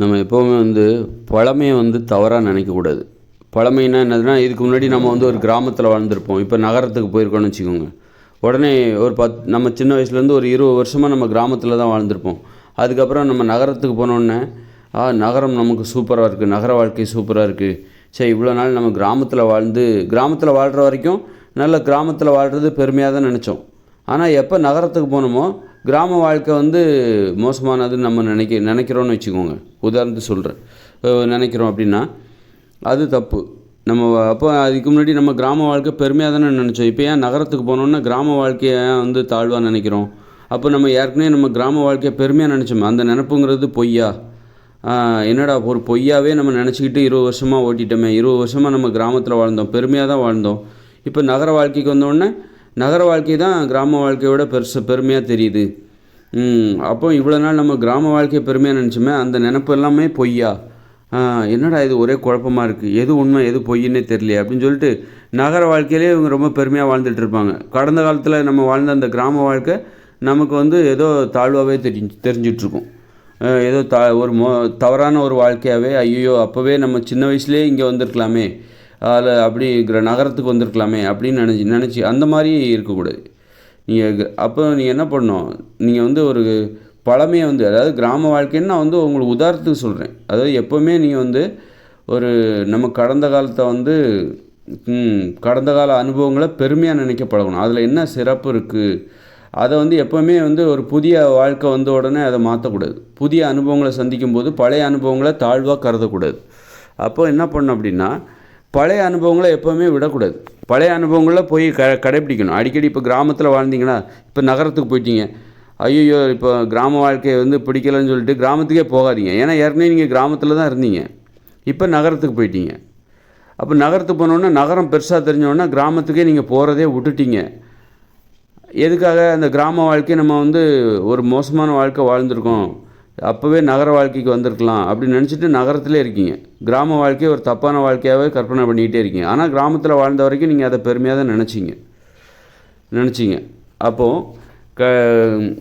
நம்ம எப்போவுமே வந்து பழமையை வந்து தவறாக நினைக்கக்கூடாது. பழமைன்னா என்னதுன்னா இதுக்கு முன்னாடி நம்ம வந்து ஒரு கிராமத்தில் வாழ்ந்துருப்போம். இப்போ நகரத்துக்கு போயிருக்கோம்னு வச்சுக்கோங்க. உடனே ஒரு பத் நம்ம சின்ன வயசுலேருந்து ஒரு இருபது வருஷமாக நம்ம கிராமத்தில் தான் வாழ்ந்துருப்போம். அதுக்கப்புறம் நம்ம நகரத்துக்கு போனோடனே ஆ நகரம் நமக்கு சூப்பராக இருக்குது நகர வாழ்க்கை சூப்பராக இருக்குது சரி இவ்வளோ நாள் நம்ம கிராமத்தில் வாழ்ந்து கிராமத்தில் வாழ்கிற வரைக்கும் நல்ல கிராமத்தில் வாழ்கிறது பெருமையாக தான் நினச்சோம். ஆனால் எப்போ நகரத்துக்கு போனோமோ கிராம வாழ்க்கை வந்து மோசமானதுன்னு நம்ம நினைக்க நினைக்கிறோன்னு வச்சுக்கோங்க. உதாரணத்துக்கு சொல்கிறேன் நினைக்கிறோம் அப்படின்னா அது தப்பு. நம்ம அப்போ அதுக்கு முன்னாடி நம்ம கிராம வாழ்க்கை பெருமையாக தானே நினச்சோம். இப்போ ஏன் நகரத்துக்கு போனோன்னா கிராம வாழ்க்கையை ஏன் வந்து தாழ்வாக நினைக்கிறோம். அப்போ நம்ம ஏற்கனவே நம்ம கிராம வாழ்க்கையை பெருமையாக நினச்சோம் அந்த நினப்புங்கிறது பொய்யா? என்னடா ஒரு பொய்யாவே நம்ம நினச்சிக்கிட்டு இருபது வருஷமாக ஓட்டிட்டோமே இருபது வருஷமாக நம்ம கிராமத்தில் வாழ்ந்தோம் பெருமையாக தான் வாழ்ந்தோம். இப்போ நகர வாழ்க்கைக்கு வந்தோடனே நகர வாழ்க்கை தான் கிராம வாழ்க்கையோட பெருசு பெருமையாக தெரியுது. அப்போ இவ்வளோ நாள் நம்ம கிராம வாழ்க்கையை பெருமையாக நினச்சோமே அந்த நினப்பு எல்லாமே பொய்யா? என்னடா இது ஒரே குழப்பமாக இருக்குது எது உண்மை எது பொய்ன்னே தெரியலையே அப்படின்னு சொல்லிட்டு நகர வாழ்க்கையிலே இவங்க ரொம்ப பெருமையாக வாழ்ந்துட்டு இருப்பாங்க. கடந்த காலத்தில் நம்ம வாழ்ந்த அந்த கிராம வாழ்க்கை நமக்கு வந்து ஏதோ தாழ்வாகவே தெரிஞ்சு தெரிஞ்சிட்ருக்கும். ஏதோ த ஒரு மோ தவறான ஒரு வாழ்க்கையாகவே ஐயோ அப்போவே நம்ம சின்ன வயசுலேயே இங்கே வந்திருக்கலாமே. அதில் அப்படி நகரத்துக்கு வந்திருக்கலாமே அப்படின்னு நினச்சி நினச்சி அந்த மாதிரி இருக்கக்கூடாது. நீங்கள் அப்போ நீங்கள் என்ன பண்ணணும்? நீங்கள் வந்து ஒரு பழமையை வந்து அதாவது கிராம வாழ்க்கைன்னு நான் வந்து உங்களுக்கு உதாரணத்துக்கு சொல்கிறேன் அதாவது எப்போவுமே நீங்கள் வந்து ஒரு நம்ம கடந்த காலத்தை வந்து கடந்த கால அனுபவங்களை பெருமையாக நினைக்க பழகணும் அதில் என்ன சிறப்பு இருக்குது அதை வந்து எப்போவுமே வந்து ஒரு புதிய வாழ்க்கை வந்த உடனே அதை மாற்றக்கூடாது புதிய அனுபவங்களை சந்திக்கும் போது பழைய அனுபவங்களை தாழ்வாக கருதக்கூடாது. அப்போ என்ன பண்ணணும் அப்படின்னா பழைய அனுபவங்களை எப்போவுமே விடக்கூடாது. பழைய அனுபவங்களை போய் க கடைப்பிடிக்கணும். அடிக்கடி இப்போ கிராமத்தில் வாழ்ந்தீங்கன்னா இப்போ நகரத்துக்கு போயிட்டீங்க. ஐயோ இப்போ கிராம வாழ்க்கையை வந்து பிடிக்கலன்னு சொல்லிட்டு கிராமத்துக்கே போகாதீங்க. ஏன்னா ஏற்கனவே நீங்கள் கிராமத்தில் தான் இருந்தீங்க. இப்போ நகரத்துக்கு போயிட்டீங்க. அப்போ நகரத்துக்கு போனோன்னா நகரம் பெருசாக தெரிஞ்சோன்னா கிராமத்துக்கே நீங்கள் போகிறதே விட்டுட்டீங்க. எதுக்காக? அந்த கிராம வாழ்க்கையை நம்ம வந்து ஒரு மோசமான வாழ்க்கை வாழ்ந்திருக்கோம். அப்போவே நகர வாழ்க்கைக்கு வந்திருக்கலாம் அப்படின்னு நினச்சிட்டு நகரத்திலே இருக்கீங்க. கிராம வாழ்க்கையை ஒரு தப்பான வாழ்க்கையாகவே கற்பனை பண்ணிக்கிட்டே இருக்கீங்க. ஆனால் கிராமத்தில் வாழ்ந்த வரைக்கும் நீங்கள் அதை பெருமையாக தான் நினச்சிங்க. நினச்சிங்க. அப்போது க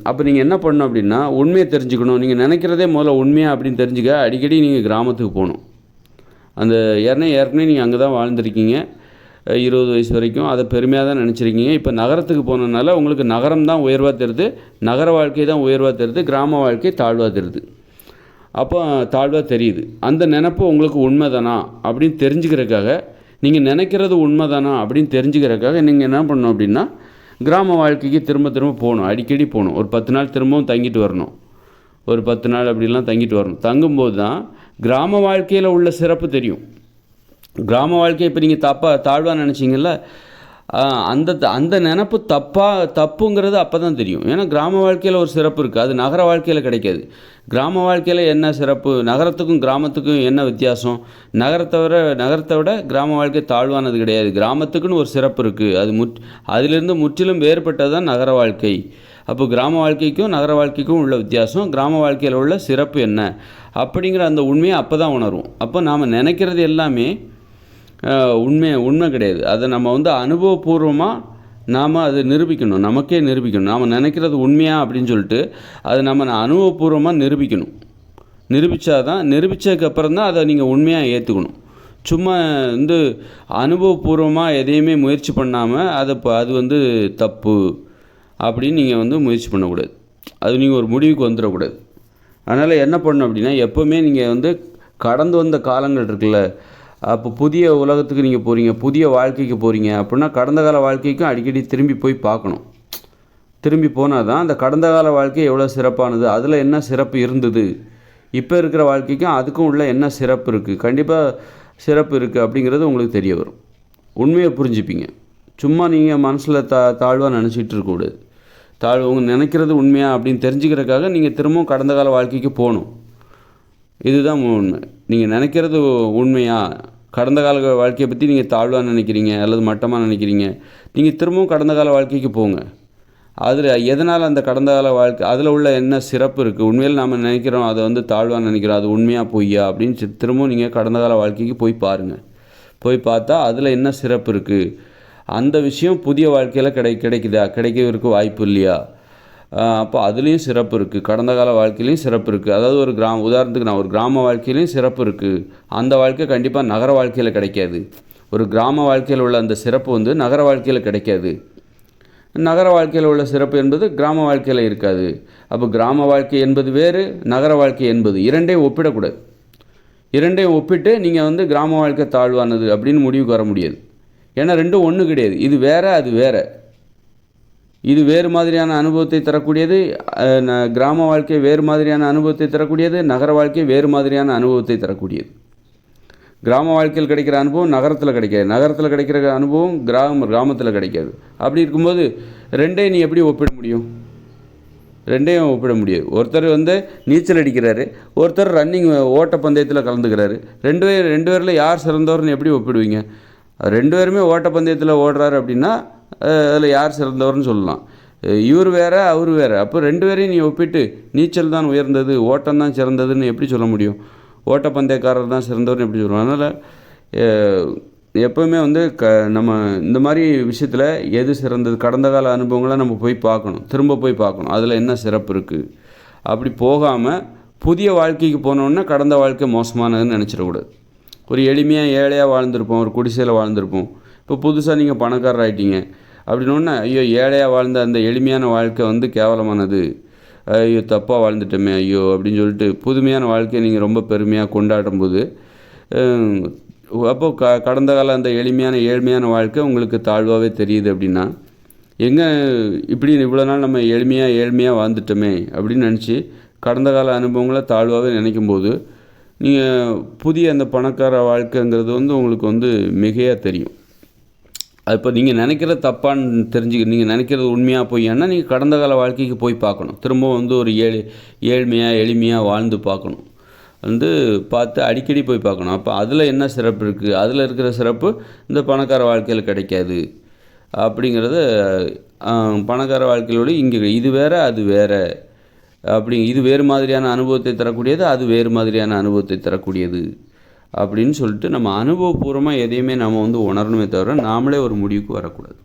அப்போ நீங்கள் என்ன பண்ணணும் அப்படின்னா உண்மையை தெரிஞ்சுக்கணும். நீங்கள் நினைக்கிறதே முதல்ல உண்மையாக அப்படின்னு தெரிஞ்சுக்க அடிக்கடி நீங்கள் கிராமத்துக்கு போகணும். அந்த ஏற்கனவே ஏற்கனவே நீங்கள் அங்கே தான் வாழ்ந்துருக்கீங்க. இருபது வயசு வரைக்கும். அதை பெருமையாக தான் நினச்சிருக்கீங்க. இப்போ நகரத்துக்கு போனதுனால உங்களுக்கு நகரம் தான் உயர்வாக தருது. நகர வாழ்க்கை தான் உயர்வாக தருது. கிராம வாழ்க்கை தாழ்வாக தருது. அப்போ தாழ்வாக தெரியுது. அந்த நினப்பு உங்களுக்கு உண்மை தானா அப்படின்னு தெரிஞ்சுக்கிறதுக்காக நீங்கள் நினைக்கிறது உண்மை தானா அப்படின்னு தெரிஞ்சுக்கிறதுக்காக நீங்கள் என்ன பண்ணணும் அப்படின்னா கிராம வாழ்க்கைக்கு திரும்ப திரும்ப போகணும். அடிக்கடி போகணும். ஒரு பத்து நாள் திரும்பவும் தங்கிட்டு வரணும். ஒரு பத்து நாள் அப்படிலாம் தங்கிட்டு வரணும். தங்கும்போது தான் கிராம வாழ்க்கையில் உள்ள சிறப்பு தெரியும். கிராம வாழ்க்கையை இப்போ நீங்கள் தப்பாக தாழ்வாக நினச்சிங்கல்ல அந்த அந்த நினப்பு தப்பாக தப்புங்கிறது அப்போ தான் தெரியும். ஏன்னா கிராம வாழ்க்கையில் ஒரு சிறப்பு இருக்குது அது நகர வாழ்க்கையில் கிடைக்காது. கிராம வாழ்க்கையில் என்ன சிறப்பு? நகரத்துக்கும் கிராமத்துக்கும் என்ன வித்தியாசம்? நகரத்தை விட நகரத்தை விட கிராம வாழ்க்கை தாழ்வானது கிடையாது. கிராமத்துக்குன்னு ஒரு சிறப்பு இருக்குது அது முற் அதிலிருந்து முற்றிலும் வேறுபட்டது தான் நகர வாழ்க்கை. அப்போ கிராம வாழ்க்கைக்கும் நகர வாழ்க்கைக்கும் உள்ள வித்தியாசம் கிராம வாழ்க்கையில் உள்ள சிறப்பு என்ன? அப்படிங்கிற அந்த உண்மையை அப்போ தான் உணர்வோம். அப்போ நாம் நினைக்கிறது எல்லாமே உண்மை உண்மை கிடையாது. அதை நம்ம வந்து அனுபவபூர்வமாக நாம் அதை நிரூபிக்கணும். நமக்கே நிரூபிக்கணும். நாம் நினைக்கிறது உண்மையா அப்படின்னு சொல்லிட்டு அதை நம்ம அனுபவபூர்வமாக நிரூபிக்கணும். நிரூபித்தாதான் நிரூபித்ததுக்கப்புறம் தான் அதை நீங்கள் உண்மையாக ஏற்றுக்கணும் சும்மா வந்து அனுபவபூர்வமாக எதையுமே முயற்சி பண்ணாமல் அதை ப- அது வந்து தப்பு அப்படின்னு நீங்கள் வந்து முயற்சி பண்ணக்கூடாது. அது நீங்கள் ஒரு முடிவுக்கு வந்துடக்கூடாது. அதனால் என்ன பண்ணணும் அப்படின்னா எப்போவுமே நீங்கள் வந்து கடந்து வந்த காலங்கள் இருக்குல்ல அப்போ புதிய உலகத்துக்கு நீங்கள் போகிறீங்க புதிய வாழ்க்கைக்கு போகிறீங்க அப்படின்னா கடந்த கால வாழ்க்கைக்கும் அடிக்கடி திரும்பி போய் பார்க்கணும். திரும்பி போனால் தான் அந்த கடந்த கால வாழ்க்கை எவ்வளோ சிறப்பானது அதில் என்ன சிறப்பு இருந்தது? இப்போ இருக்கிற வாழ்க்கைக்கும் அதுக்கும் உள்ள என்ன சிறப்பு இருக்குது கண்டிப்பாக சிறப்பு இருக்குது அப்படிங்கிறது உங்களுக்கு தெரிய வரும். உண்மையை புரிஞ்சுப்பீங்க. சும்மா நீங்கள் மனசில் தா தாழ்வாக நினச்சிட்டு இருக்கக்கூடாது தாழ்வு உங்கள் நினைக்கிறது உண்மையா அப்படின்னு தெரிஞ்சுக்கிறதுக்காக நீங்கள் திரும்பவும் கடந்த கால வாழ்க்கைக்கு போகணும். இதுதான் உண்மை. நீங்கள் நினைக்கிறது உண்மையா? கடந்த கால வாழ்க்கையை பற்றி நீங்கள் தாழ்வாக நினைக்கிறீங்க அல்லது மட்டமாக நினைக்கிறீங்க நீங்கள் திரும்பவும் கடந்த கால வாழ்க்கைக்கு போங்க. அதில் எதனால் அந்த கடந்த கால வாழ்க்கை அதில் உள்ள என்ன சிறப்பு இருக்குது உண்மையில் நாம் நினைக்கிறோம் அதை வந்து தாழ்வாக நினைக்கிறோம் அது உண்மையாக பொய்யா அப்படின்னு திரும்பவும் நீங்கள் கடந்த கால வாழ்க்கைக்கு போய் பாருங்கள் போய் பார்த்தா அதில் என்ன சிறப்பு இருக்குது அந்த விஷயம் புதிய வாழ்க்கையில் கிடை கிடைக்குதா? கிடைக்கிறதுக்கு வாய்ப்பு இல்லையா? அப்போ அதுலேயும் சிறப்பு இருக்குது கடந்த கால வாழ்க்கையிலையும் சிறப்பு இருக்குது அதாவது ஒரு கிராம உதாரணத்துக்கு நான் ஒரு கிராம வாழ்க்கையிலையும் சிறப்பு இருக்குது அந்த வாழ்க்கை கண்டிப்பாக நகர வாழ்க்கையில் கிடைக்காது. ஒரு கிராம வாழ்க்கையில் உள்ள அந்த சிறப்பு வந்து நகர வாழ்க்கையில் கிடைக்காது. நகர வாழ்க்கையில் உள்ள சிறப்பு என்பது கிராம வாழ்க்கையில் இருக்காது. அப்போ கிராம வாழ்க்கை என்பது வேறு நகர வாழ்க்கை என்பது இரண்டையும் ஒப்பிடக்கூடாது. இரண்டையும் ஒப்பிட்டு நீங்கள் வந்து கிராம வாழ்க்கை தாழ்வானது அப்படின்னு முடிவுக்கு வர முடியாது. ஏன்னா ரெண்டும் ஒன்று கிடையாது. இது வேற அது வேறு. இது வேறு மாதிரியான அனுபவத்தை தரக்கூடியது ந- கிராம வாழ்க்கை வேறு மாதிரியான அனுபவத்தை தரக்கூடியது நகர வாழ்க்கை வேறு மாதிரியான அனுபவத்தை தரக்கூடியது. கிராம வாழ்க்கையில் கிடைக்கிற அனுபவம் நகரத்தில் கிடைக்காது. நகரத்தில் கிடைக்கிற அனுபவம் கிராம கிராமத்தில் கிடைக்காது. அப்படி இருக்கும்போது ரெண்டையும் நீ எப்படி ஒப்பிட முடியும்? ரெண்டையும் ஒப்பிட முடியாது. ஒருத்தர் வந்து நீச்சல் அடிக்கிறாரு ஒருத்தர் ரன்னிங் ஓட்ட பந்தயத்தில் கலந்துக்கிறாரு. ரெண்டு பேர் ரெண்டு பேரில் யார் சிறந்தவர்னு எப்படி ஒப்பிடுவீங்க? ரெண்டு பேருமே ஓட்ட பந்தயத்தில் ஓடுறாரு அப்படின்னா அதில் யார் சிறந்தவர்னு சொல்லலாம். இவர் வேறு அவர் வேறு. அப்போ ரெண்டு பேரையும் நீ ஒப்பிட்டு நீச்சல் தான் உயர்ந்தது ஓட்டம் தான் சிறந்ததுன்னு எப்படி சொல்ல முடியும்? ஓட்டப்பந்தயக்காரர் தான் சிறந்தவர்னு எப்படி சொல்லுவோம் அதனால் எப்போவுமே வந்து க நம்ம இந்த மாதிரி விஷயத்தில் எது சிறந்தது கடந்த கால அனுபவங்களை நம்ம போய் பார்க்கணும். திரும்ப போய் பார்க்கணும். அதில் என்ன சிறப்பு இருக்குது அப்படி போகாமல் புதிய வாழ்க்கைக்கு போனோன்னா கடந்த வாழ்க்கை மோசமானதுன்னு நினச்சிடக்கூடாது. ஒரு எளிமையாக ஏழையாக வாழ்ந்திருப்போம் ஒரு குடிசையில் வாழ்ந்திருப்போம். இப்போ புதுசாக நீங்கள் பணக்காரர் ஆகிட்டீங்க அப்படின்னோடனே ஐயோ ஏழையாக வாழ்ந்த அந்த எளிமையான வாழ்க்கை வந்து கேவலமானது. ஐயோ தப்பாக வாழ்ந்துட்டோமே ஐயோ அப்படின்னு சொல்லிட்டு புதுமையான வாழ்க்கையை நீங்கள் ரொம்ப பெருமையாக கொண்டாடும் போது அப்போது க கடந்த கால அந்த எளிமையான ஏழ்மையான வாழ்க்கை உங்களுக்கு தாழ்வாகவே தெரியுது அப்படின்னா எங்கே இப்படி இவ்வளோ நாள் நம்ம எளிமையாக ஏழ்மையாக வாழ்ந்துட்டோமே அப்படின்னு நினச்சி கடந்த கால அனுபவங்களை தாழ்வாகவே நினைக்கும் போது நீங்கள் புதிய அந்த பணக்கார வாழ்க்கைங்கிறது வந்து உங்களுக்கு வந்து மிகையாக தெரியும். அது இப்போ நீங்கள் நினைக்கிற தப்பான்னு தெரிஞ்சுக்க நீங்கள் நினைக்கிறது உண்மையாக பொய்யான்னா நீங்கள் கடந்த கால வாழ்க்கைக்கு போய் பார்க்கணும். திரும்பவும் வந்து ஒரு ஏழு ஏழ்மையாக எளிமையாக வாழ்ந்து பார்க்கணும். வந்து பார்த்து அடிக்கடி போய் பார்க்கணும். அப்போ அதில் என்ன சிறப்பு இருக்குது அதில் இருக்கிற சிறப்பு இந்த பணக்கார வாழ்க்கையில் கிடைக்காது. அப்படிங்கிறத பணக்கார வாழ்க்கையோட இங்கே இது வேறு அது வேற. அப்படி இது வேறு மாதிரியான அனுபவத்தை தரக்கூடியது அது வேறு மாதிரியான அனுபவத்தை தரக்கூடியது. அப்படின்னு சொல்லிட்டு நம்ம அனுபவபூர்வமாக எதையுமே நம்ம வந்து உணரணுமே தவிர நாமளே ஒரு முடிவுக்கு வரக்கூடாது.